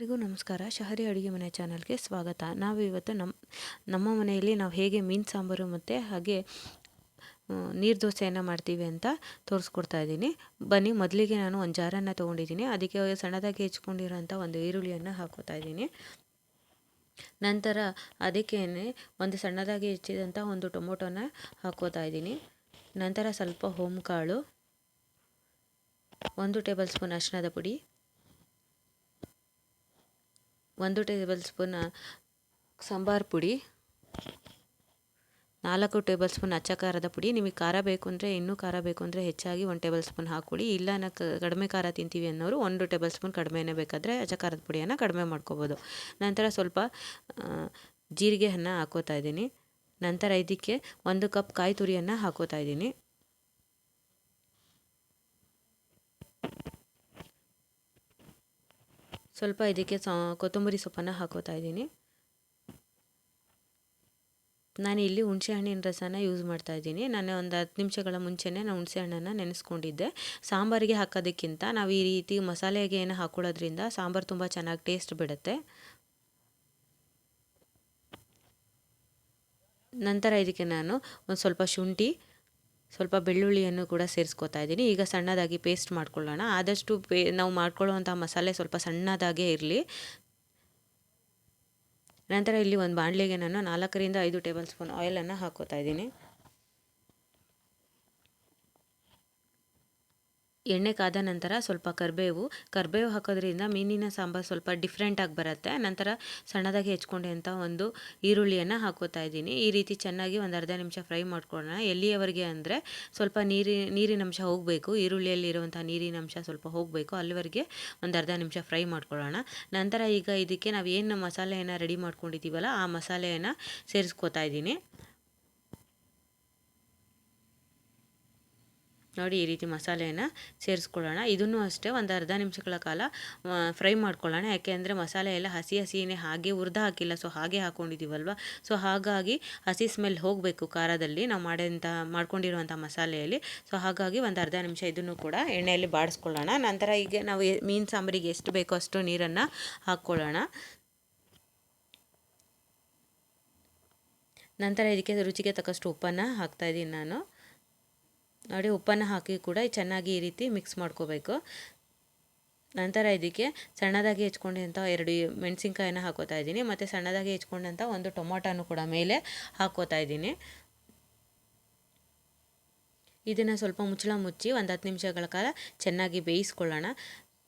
ಎಲ್ಲರಿಗೂ ನಮಸ್ಕಾರ. ಶಹರಿ ಅಡುಗೆ ಮನೆ ಚಾನಲ್ಗೆ ಸ್ವಾಗತ. ನಾವು ಇವತ್ತು ನಮ್ಮ ನಮ್ಮ ಮನೆಯಲ್ಲಿ ನಾವು ಹೇಗೆ ಮೀನು ಸಾಂಬಾರು ಮತ್ತು ಹಾಗೆ ನೀರು ದೋಸೆಯನ್ನು ಮಾಡ್ತೀವಿ ಅಂತ ತೋರಿಸ್ಕೊಡ್ತಾ ಇದ್ದೀನಿ. ಬನ್ನಿ, ಮೊದಲಿಗೆ ನಾನು ಒಂದು ಜಾರನ್ನು ತೊಗೊಂಡಿದ್ದೀನಿ. ಅದಕ್ಕೆ ಸಣ್ಣದಾಗಿ ಹೆಚ್ಕೊಂಡಿರೋಂಥ ಒಂದು ಈರುಳ್ಳಿಯನ್ನು ಹಾಕೋತಾ ಇದ್ದೀನಿ. ನಂತರ ಅದಕ್ಕೇ ಒಂದು ಸಣ್ಣದಾಗಿ ಹೆಚ್ಚಿದಂಥ ಒಂದು ಟೊಮೊಟೊನ ಹಾಕೋತಾ ಇದ್ದೀನಿ. ನಂತರ ಸ್ವಲ್ಪ ಹೋಮ್ ಕಾಳು ಒಂದು ಟೇಬಲ್ ಸ್ಪೂನ್ ಅರಿಶಿಣದ ಪುಡಿ ಒಂದು ಟೇಬಲ್ ಸ್ಪೂನ್ ಸಾಂಬಾರು ಪುಡಿ, ನಾಲ್ಕು ಟೇಬಲ್ ಸ್ಪೂನ್ ಅಚ್ಚ ಖಾರದ ಪುಡಿ. ನಿಮಗೆ ಖಾರ ಬೇಕು ಅಂದರೆ ಇನ್ನೂ ಖಾರ ಬೇಕು ಅಂದರೆ ಹೆಚ್ಚಾಗಿ ಒಂದು ಟೇಬಲ್ ಸ್ಪೂನ್ ಹಾಕ್ಕೊಳ್ಳಿ. ಇಲ್ಲ ನಾ ಕಡಿಮೆ ಖಾರ ತಿಂತೀವಿ ಅನ್ನೋರು ಒಂದು ಟೇಬಲ್ ಸ್ಪೂನ್ ಕಡಿಮೆನೇ ಬೇಕಾದರೆ ಅಚ್ಚ ಖಾರದ ಪುಡಿಯನ್ನು ಕಡಿಮೆ ಮಾಡ್ಕೋಬೋದು. ನಂತರ ಸ್ವಲ್ಪ ಜೀರಿಗೆ ಜೀರಿಗೆಯನ್ನು ಹಾಕೋತಾ ಇದ್ದೀನಿ. ನಂತರ ಇದಕ್ಕೆ ಒಂದು ಕಪ್ ಕಾಯಿ ತುರಿಯನ್ನು ಹಾಕೋತಾ ಇದ್ದೀನಿ. ಸ್ವಲ್ಪ ಇದಕ್ಕೆ ಸ, ಕೊತ್ತಂಬರಿ ಸೊಪ್ಪನ್ನು ಹಾಕೋತಾ ಇದ್ದೀನಿ. ನಾನು ಇಲ್ಲಿ ಹುಣಸೆಹಣ್ಣಿನ ರಸನ ಯೂಸ್ ಮಾಡ್ತಾ ಇದ್ದೀನಿ. ನಾನು ಒಂದು ಹತ್ತು ನಿಮಿಷಗಳ ಮುಂಚೆನೇ ನಾನು ಹುಣಸೆ ಹಣ್ಣನ್ನು ನೆನೆಸ್ಕೊಂಡಿದ್ದೆ. ಸಾಂಬಾರಿಗೆ ಹಾಕೋದಕ್ಕಿಂತ ನಾವು ಈ ರೀತಿ ಮಸಾಲೆಗೆ ಏನು ಹಾಕೊಳ್ಳೋದ್ರಿಂದ ಸಾಂಬಾರು ತುಂಬ ಚೆನ್ನಾಗಿ ಟೇಸ್ಟ್ ಬಿಡುತ್ತೆ. ನಂತರ ಇದಕ್ಕೆ ನಾನು ಒಂದು ಸ್ವಲ್ಪ ಶುಂಠಿ ಸ್ವಲ್ಪ ಬೆಳ್ಳುಳ್ಳಿಯನ್ನು ಕೂಡ ಸೇರಿಸ್ಕೊತಾ ಇದ್ದೀನಿ. ಈಗ ಸಣ್ಣದಾಗಿ ಪೇಸ್ಟ್ ಮಾಡ್ಕೊಳ್ಳೋಣ. ಆದಷ್ಟು ಪೇ, ನಾವು ಮಾಡ್ಕೊಳ್ಳುವಂಥ ಮಸಾಲೆ ಸ್ವಲ್ಪ ಸಣ್ಣದಾಗೇ ಇರಲಿ. ನಂತರ ಇಲ್ಲಿ ಒಂದು ಬಾಣಲೆಗೆ ನಾನು ನಾಲ್ಕರಿಂದ ಐದು ಟೇಬಲ್ ಸ್ಪೂನ್ ಆಯಿಲನ್ನು ಹಾಕೋತಾ ಇದ್ದೀನಿ. ಎಣ್ಣೆ ಕಾದ ನಂತರ ಸ್ವಲ್ಪ ಕರಿಬೇವು ಕರಿಬೇವು ಹಾಕೋದ್ರಿಂದ ಮೀನಿನ ಸಾಂಬಾರು ಸ್ವಲ್ಪ ಡಿಫ್ರೆಂಟಾಗಿ ಬರುತ್ತೆ. ನಂತರ ಸಣ್ಣದಾಗಿ ಹೆಚ್ಕೊಂಡಂಥ ಒಂದು ಈರುಳ್ಳಿಯನ್ನು ಹಾಕೋತಾ ಇದ್ದೀನಿ. ಈ ರೀತಿ ಚೆನ್ನಾಗಿ ಒಂದು ಅರ್ಧ ನಿಮಿಷ ಫ್ರೈ ಮಾಡ್ಕೊಳ್ಳೋಣ. ಎಲ್ಲಿಯವರೆಗೆ ಅಂದರೆ ಸ್ವಲ್ಪ ನೀರಿ ನೀರಿನಂಶ ಹೋಗಬೇಕು. ಈರುಳ್ಳಿಯಲ್ಲಿರುವಂಥ ನೀರಿನಂಶ ಸ್ವಲ್ಪ ಹೋಗಬೇಕು. ಅಲ್ಲಿವರೆಗೆ ಒಂದು ಅರ್ಧ ನಿಮಿಷ ಫ್ರೈ ಮಾಡ್ಕೊಳ್ಳೋಣ. ನಂತರ ಈಗ ಇದಕ್ಕೆ ನಾವು ಏನು ಮಸಾಲೆಯನ್ನು ರೆಡಿ ಮಾಡ್ಕೊಂಡಿದ್ದೀವಲ್ಲ, ಆ ಮಸಾಲೆಯನ್ನು ಸೇರಿಸ್ಕೋತಾ ಇದ್ದೀನಿ. ನೋಡಿ ಈ ರೀತಿ ಮಸಾಲೆಯನ್ನು ಸೇರಿಸ್ಕೊಳ್ಳೋಣ. ಇದನ್ನು ಅಷ್ಟೇ ಒಂದು ಅರ್ಧ ನಿಮಿಷಗಳ ಕಾಲ ಫ್ರೈ ಮಾಡ್ಕೊಳ್ಳೋಣ. ಯಾಕೆ ಅಂದರೆ ಮಸಾಲೆ ಎಲ್ಲ ಹಸಿ ಹಸಿಯೇ ಹಾಗೆ ಹುರಿದು ಹಾಕಿಲ್ಲ. ಸೊ ಹಾಗೆ ಹಾಕ್ಕೊಂಡಿದ್ದೀವಲ್ವ ಸೊ ಹಾಗಾಗಿ ಹಸಿ ಸ್ಮೆಲ್ ಹೋಗಬೇಕು ಖಾರದಲ್ಲಿ. ನಾವು ಮಾಡಿದಂಥ ಮಾಡ್ಕೊಂಡಿರುವಂಥ ಮಸಾಲೆಯಲ್ಲಿ. ಸೊ ಹಾಗಾಗಿ ಒಂದು ಅರ್ಧ ನಿಮಿಷ ಇದನ್ನು ಕೂಡ ಎಣ್ಣೆಯಲ್ಲಿ ಬಾಡಿಸ್ಕೊಳ್ಳೋಣ. ನಂತರ ಈಗ ನಾವು ಮೀನು ಸಾಂಬಾರಿಗೆ ಎಷ್ಟು ಬೇಕೋ ಅಷ್ಟು ನೀರನ್ನು ಹಾಕ್ಕೊಳ್ಳೋಣ. ನಂತರ ಇದಕ್ಕೆ ರುಚಿಗೆ ತಕ್ಕಷ್ಟು ಉಪ್ಪನ್ನು ಹಾಕ್ತಾಯಿದ್ದೀನಿ ನಾನು. ನೋಡಿ, ಉಪ್ಪನ್ನು ಹಾಕಿ ಕೂಡ ಚೆನ್ನಾಗಿ ಈ ರೀತಿ ಮಿಕ್ಸ್ ಮಾಡ್ಕೋಬೇಕು. ನಂತರ ಇದಕ್ಕೆ ಸಣ್ಣದಾಗಿ ಹೆಚ್ಕೊಂಡಂಥ ಎರಡು ಮೆಣಸಿನ್ಕಾಯಿನ ಹಾಕೋತಾ ಇದ್ದೀನಿ. ಮತ್ತು ಸಣ್ಣದಾಗಿ ಹೆಚ್ಕೊಂಡಂಥ ಒಂದು ಟೊಮೊಟೊನು ಕೂಡ ಮೇಲೆ ಹಾಕೋತಾ ಇದ್ದೀನಿ. ಇದನ್ನು ಸ್ವಲ್ಪ ಮುಚ್ಚಳ ಮುಚ್ಚಿ ಒಂದು ಹತ್ತು ನಿಮಿಷಗಳ ಕಾಲ ಚೆನ್ನಾಗಿ ಬೇಯಿಸ್ಕೊಳ್ಳೋಣ.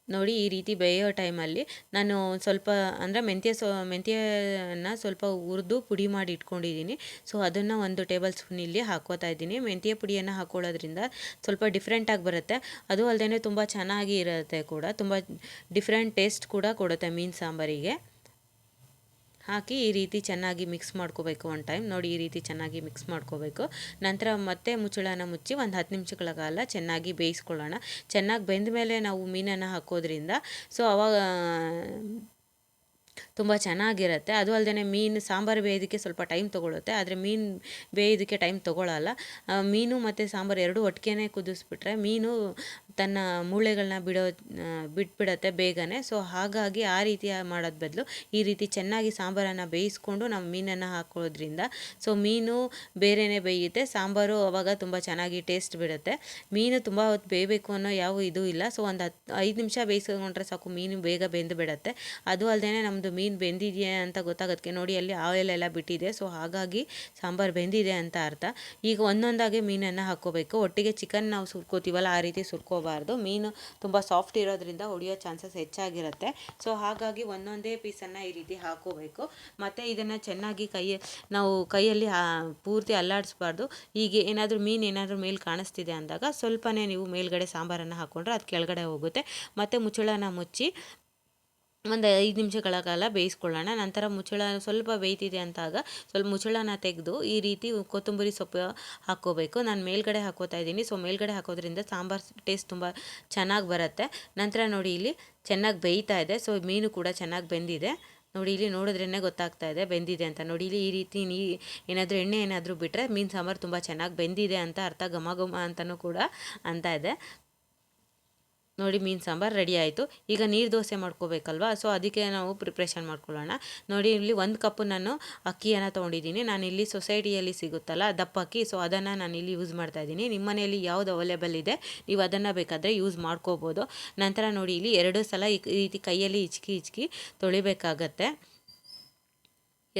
ನೋಡಿ ಈ ರೀತಿ ಬೇಯೋ ಟೈಮಲ್ಲಿ ನಾನು ಸ್ವಲ್ಪ ಅಂದರೆ ಮೆಂತ್ಯ ಸೊ, ಮೆಂತ್ಯನ ಸ್ವಲ್ಪ ಹುರಿದು ಪುಡಿ ಮಾಡಿ ಇಟ್ಕೊಂಡಿದ್ದೀನಿ. ಸೊ ಅದನ್ನು ಒಂದು ಟೇಬಲ್ ಸ್ಪೂನ್ ಇಲ್ಲಿ ಹಾಕೋತಾ ಇದ್ದೀನಿ. ಮೆಂತ್ಯ ಪುಡಿಯನ್ನು ಹಾಕೊಳ್ಳೋದ್ರಿಂದ ಸ್ವಲ್ಪ ಡಿಫ್ರೆಂಟಾಗಿ ಬರುತ್ತೆ. ಅದು ಅಲ್ಲದೆ ತುಂಬ ಚೆನ್ನಾಗಿ ಇರುತ್ತೆ ಕೂಡ. ತುಂಬ ಡಿಫ್ರೆಂಟ್ ಟೇಸ್ಟ್ ಕೂಡ ಕೊಡುತ್ತೆ ಮೀನು ಸಾಂಬಾರಿಗೆ. ಹಾಕಿ ಈ ರೀತಿ ಚೆನ್ನಾಗಿ ಮಿಕ್ಸ್ ಮಾಡ್ಕೋಬೇಕು ಒನ್ ಟೈಮ್ ನೋಡಿ ಈ ರೀತಿ ಚೆನ್ನಾಗಿ ಮಿಕ್ಸ್ ಮಾಡ್ಕೋಬೇಕು. ನಂತರ ಮತ್ತೆ ಮುಚ್ಚಳನ ಮುಚ್ಚಿ ಒಂದು ಹತ್ತು ನಿಮಿಷಗಳ ಕಾಲ ಚೆನ್ನಾಗಿ ಬೇಯಿಸ್ಕೊಳ್ಳೋಣ. ಚೆನ್ನಾಗಿ ಬೆಂದ ಮೇಲೆ ನಾವು ಮೀನನ್ನು ಹಾಕೋದ್ರಿಂದ ಸೊ ಅವಾಗ ತುಂಬ ಚೆನ್ನಾಗಿರುತ್ತೆ. ಅದು ಅಲ್ಲದೆ ಮೀನು, ಸಾಂಬಾರು ಬೇಯೋದಕ್ಕೆ ಸ್ವಲ್ಪ ಟೈಮ್ ತೊಗೊಳುತ್ತೆ. ಆದರೆ ಮೀನು ಬೇಯೋದಕ್ಕೆ ಟೈಮ್ ತೊಗೊಳ್ಳಲ್ಲ ಮೀನು ಮತ್ತು ಸಾಂಬಾರು ಎರಡೂ ಒಟ್ಟಿಗೆ ಕುದಿಸ್ಬಿಟ್ರೆ ಮೀನು ತನ್ನ ಮೂಳೆಗಳನ್ನ ಬಿಡೋ ಬಿಟ್ಬಿಡತ್ತೆ ಬೇಗನೆ. ಸೊ ಹಾಗಾಗಿ ಆ ರೀತಿ ಮಾಡೋದು ಬದಲು ಈ ರೀತಿ ಚೆನ್ನಾಗಿ ಸಾಂಬಾರನ್ನು ಬೇಯಿಸ್ಕೊಂಡು ನಾವು ಮೀನನ್ನು ಹಾಕೋದ್ರಿಂದ. ಸೊ ಮೀನು ಬೇರೆಯೇ ಬೇಯುತ್ತೆ. ಸಾಂಬಾರು ಅವಾಗ ತುಂಬ ಚೆನ್ನಾಗಿ ಟೇಸ್ಟ್ ಬಿಡುತ್ತೆ. ಮೀನು ತುಂಬ ಹೊತ್ತು ಬೇಯಬೇಕು ಅನ್ನೋ ಯಾವ ಇದು ಇಲ್ಲ. ಸೊ ಒಂದು ಹತ್ತು ಐದು ನಿಮಿಷ ಬೇಯಿಸ್ಕೊಂಡ್ರೆ ಸಾಕು, ಮೀನು ಬೇಗ ಬೆಂದು ಬಿಡುತ್ತೆ. ಅದು ಅಲ್ಲದೆ ನಮ್ಮದು ಮೀನು ಬೆಂದಿದೆಯಾ ಅಂತ ಗೊತ್ತಾಗೋದಕ್ಕೆ ನೋಡಿ ಅಲ್ಲಿ ಆಯಿಲ್ ಎಲ್ಲ ಬಿಟ್ಟಿದೆ. ಸೊ ಹಾಗಾಗಿ ಸಾಂಬಾರು ಬೆಂದಿದೆ ಅಂತ ಅರ್ಥ. ಈಗ ಒಂದೊಂದಾಗಿ ಮೀನನ್ನು ಹಾಕ್ಕೋಬೇಕು ಒಟ್ಟಿಗೆ ಚಿಕನ್ ನಾವು ಸುರ್ಕೋತೀವಲ್ಲ, ಆ ರೀತಿ ಸುರ್ಕೋಬಾರ್ದು ಮೀನು ತುಂಬ ಸಾಫ್ಟ್ ಇರೋದ್ರಿಂದ ಹೊಡಿಯೋ ಚಾನ್ಸಸ್ ಹೆಚ್ಚಾಗಿರುತ್ತೆ. ಸೊ ಹಾಗಾಗಿ ಒಂದೊಂದೇ ಪೀಸನ್ನು ಈ ರೀತಿ ಹಾಕೋಬೇಕು. ಮತ್ತು ಇದನ್ನು ಚೆನ್ನಾಗಿ ಕೈ, ನಾವು ಕೈಯಲ್ಲಿ ಪೂರ್ತಿ ಅಲ್ಲಾಡಿಸ್ಬಾರ್ದು. ಹೀಗೆ ಏನಾದರೂ ಮೀನು ಏನಾದರೂ ಮೇಲೆ ಕಾಣಿಸ್ತಿದೆ ಅಂದಾಗ ಸ್ವಲ್ಪನೇ ನೀವು ಮೇಲ್ಗಡೆ ಸಾಂಬಾರನ್ನು ಹಾಕ್ಕೊಂಡ್ರೆ ಅದು ಕೆಳಗಡೆ ಹೋಗುತ್ತೆ. ಮತ್ತು ಮುಚ್ಚಳನ ಮುಚ್ಚಿ ಒಂದು ಐದು ನಿಮಿಷಗಳ ಕಾಲ ಬೇಯಿಸ್ಕೊಳ್ಳೋಣ. ನಂತರ ಮುಚ್ಚಳ ಸ್ವಲ್ಪ ಬೇಯ್ತಿದೆ ಅಂತಾಗ ಸ್ವಲ್ಪ ಮುಚ್ಚಳನ ತೆಗೆದು ಈ ರೀತಿ ಕೊತ್ತಂಬರಿ ಸೊಪ್ಪು ಹಾಕ್ಕೋಬೇಕು. ನಾನು ಮೇಲ್ಗಡೆ ಹಾಕೋತಾ ಇದ್ದೀನಿ. ಸೊ ಮೇಲ್ಗಡೆ ಹಾಕೋದ್ರಿಂದ ಸಾಂಬಾರು ಟೇಸ್ಟ್ ತುಂಬ ಚೆನ್ನಾಗಿ ಬರುತ್ತೆ. ನಂತರ ನೋಡಿ ಇಲ್ಲಿ ಚೆನ್ನಾಗಿ ಬೇಯ್ತಾ ಇದೆ. ಸೊ ಮೀನು ಕೂಡ ಚೆನ್ನಾಗಿ ಬೆಂದಿದೆ. ನೋಡಿ ಇಲ್ಲಿ ನೋಡಿದ್ರೇ ಗೊತ್ತಾಗ್ತಾ ಇದೆ. ಬೆಂದಿದೆ ಅಂತ. ನೋಡಿ ಇಲ್ಲಿ ಈ ರೀತಿ ನೀ ಏನಾದರೂ ಎಣ್ಣೆ ಏನಾದರೂ ಬಿಟ್ಟರೆ ಮೀನು ಸಾಂಬಾರು ತುಂಬ ಚೆನ್ನಾಗಿ ಬೆಂದಿದೆ ಅಂತ ಅರ್ಥ ಘಮ ಘಮ ಅಂತಲೂ ಕೂಡ ಅಂತ ಇದೆ. ನೋಡಿ ಮೀನು ಸಾಂಬಾರು ರೆಡಿ ಆಯಿತು. ಈಗ ನೀರು ದೋಸೆ ಮಾಡ್ಕೋಬೇಕಲ್ವಾ? ಸೊ ಅದಕ್ಕೆ ನಾವು ಪ್ರಿಪ್ರೇಷನ್ ಮಾಡ್ಕೊಳ್ಳೋಣ. ನೋಡಿ, ಇಲ್ಲಿ ಒಂದು ಕಪ್ಪು ನಾನು ಅಕ್ಕಿಯನ್ನು ತೊಗೊಂಡಿದ್ದೀನಿ. ನಾನು ಇಲ್ಲಿ ಸೊಸೈಟಿಯಲ್ಲಿ ಸಿಗುತ್ತಲ್ಲ, ದಪ್ಪ ಅಕ್ಕಿ. ಸೊ ಅದನ್ನು ನಾನು ಇಲ್ಲಿ ಯೂಸ್ ಮಾಡ್ತಾ ಇದ್ದೀನಿ. ನಿಮ್ಮ ಮನೆಯಲ್ಲಿ ಯಾವುದು ಅವೈಲೇಬಲ್ ಇದೆ, ನೀವು ಅದನ್ನು ಬೇಕಾದರೆ ಯೂಸ್ ಮಾಡ್ಕೋಬೋದು. ನಂತರ ನೋಡಿ, ಇಲ್ಲಿ ಎರಡು ಸಲ ಈ ರೀತಿ ಕೈಯಲ್ಲಿ ಹಿಚ್ಕಿ ಹಿಚ್ಕಿ ತೊಳಿಬೇಕಾಗತ್ತೆ.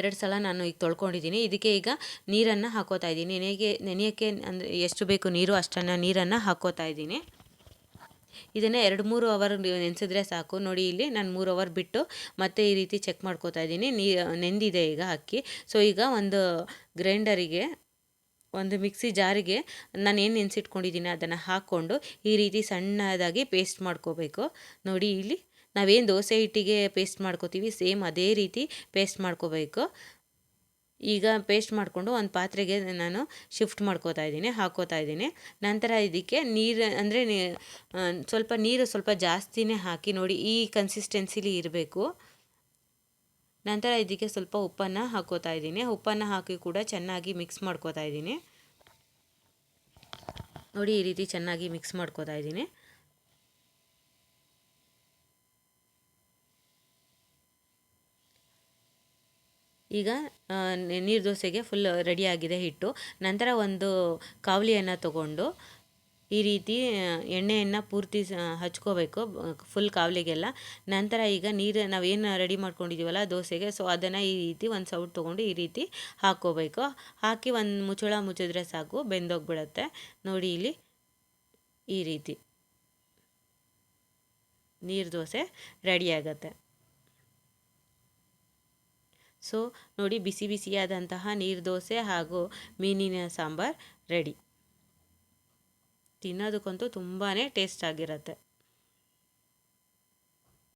ಎರಡು ಸಲ ನಾನು ಈಗ ತೊಳ್ಕೊಂಡಿದ್ದೀನಿ. ಇದಕ್ಕೆ ಈಗ ನೀರನ್ನು ಹಾಕೋತಾ ಇದ್ದೀನಿ. ನೆನೆಗೆ, ನೆನೆಯೋಕ್ಕೆ ಅಂದರೆ ಎಷ್ಟು ಬೇಕು ನೀರು, ಅಷ್ಟನ್ನು ನೀರನ್ನು ಹಾಕೋತಾ ಇದ್ದೀನಿ. ಇದನ್ನು ಎರಡು ಮೂರು ಅವರ್ ನೆನೆಸಿದ್ರೆ ಸಾಕು. ನೋಡಿ ಇಲ್ಲಿ ನಾನು ಮೂರು ಅವರ್ ಬಿಟ್ಟು ಮತ್ತೆ ಈ ರೀತಿ ಚೆಕ್ ಮಾಡ್ಕೋತಾ ಇದ್ದೀನಿ. ನೀ, ನೆಂದಿದೆ ಈಗ ಅಕ್ಕಿ. ಸೊ ಈಗ ಒಂದು ಗ್ರೈಂಡರಿಗೆ ಒಂದು ಮಿಕ್ಸಿ ಜಾರಿಗೆ ನಾನು ಏನು ನೆನೆಸಿಟ್ಕೊಂಡಿದ್ದೀನಿ ಅದನ್ನು ಹಾಕ್ಕೊಂಡು ಈ ರೀತಿ ಸಣ್ಣದಾಗಿ ಪೇಸ್ಟ್ ಮಾಡ್ಕೋಬೇಕು. ನೋಡಿ ಇಲ್ಲಿ ನಾವೇನು ದೋಸೆ ಹಿಟ್ಟಿಗೆ ಪೇಸ್ಟ್ ಮಾಡ್ಕೋತೀವಿ ಸೇಮ್ ಅದೇ ರೀತಿ ಪೇಸ್ಟ್ ಮಾಡ್ಕೋಬೇಕು. ಈಗ ಪೇಸ್ಟ್ ಮಾಡಿಕೊಂಡು ಒಂದು ಪಾತ್ರೆಗೆ ನಾನು ಶಿಫ್ಟ್ ಮಾಡ್ಕೋತಾ ಇದ್ದೀನಿ, ಹಾಕೋತಾ ಇದ್ದೀನಿ. ನಂತರ ಇದಕ್ಕೆ ನೀರು ಅಂದರೆ ಸ್ವಲ್ಪ ನೀರು ಸ್ವಲ್ಪ ಜಾಸ್ತಿನೇ ಹಾಕಿ ನೋಡಿ ಈ ಕನ್ಸಿಸ್ಟೆನ್ಸಿಲಿ ಇರಬೇಕು. ನಂತರ ಇದಕ್ಕೆ ಸ್ವಲ್ಪ ಉಪ್ಪನ್ನು ಹಾಕೋತಾ ಇದ್ದೀನಿ. ಉಪ್ಪನ್ನು ಹಾಕಿ ಕೂಡ ಚೆನ್ನಾಗಿ ಮಿಕ್ಸ್ ಮಾಡ್ಕೋತಾ ಇದ್ದೀನಿ. ನೋಡಿ ಈ ರೀತಿ ಚೆನ್ನಾಗಿ ಮಿಕ್ಸ್ ಮಾಡ್ಕೋತಾ ಇದ್ದೀನಿ. ಈಗ ನೀರು ದೋಸೆಗೆ ಫುಲ್ ರೆಡಿಯಾಗಿದೆ ಹಿಟ್ಟು. ನಂತರ ಒಂದು ಕಾವಲಿಯನ್ನು ತಗೊಂಡು ಈ ರೀತಿ ಎಣ್ಣೆಯನ್ನು ಪೂರ್ತಿ ಹಚ್ಕೋಬೇಕು ಫುಲ್ ಕಾವಲಿಗೆಲ್ಲ. ನಂತರ ಈಗ ನೀರು, ನಾವೇನು ರೆಡಿ ಮಾಡ್ಕೊಂಡಿದ್ದೀವಲ್ಲ ದೋಸೆಗೆ ಸೊ ಅದನ್ನು ಈ ರೀತಿ ಒಂದು ಸೌಟ್ ತೊಗೊಂಡು ಈ ರೀತಿ ಹಾಕ್ಕೋಬೇಕು ಹಾಕಿ ಒಂದು ಮುಚ್ಚಳ ಮುಚ್ಚಿದ್ರೆ ಸಾಕು, ಬೆಂದೋಗ್ಬಿಡತ್ತೆ. ನೋಡಿ ಇಲ್ಲಿ ಈ ರೀತಿ. ನೀರು ದೋಸೆ ರೆಡಿಯಾಗತ್ತೆ ಸೊ ನೋಡಿ ಬಿಸಿ ಬಿಸಿಯಾದಂತಹ ನೀರು ದೋಸೆ ಹಾಗೂ ಮೀನಿನ ಸಾಂಬಾರು ರೆಡಿ. ತಿನ್ನೋದಕ್ಕಂತೂ ತುಂಬಾ ಟೇಸ್ಟ್ ಆಗಿರುತ್ತೆ.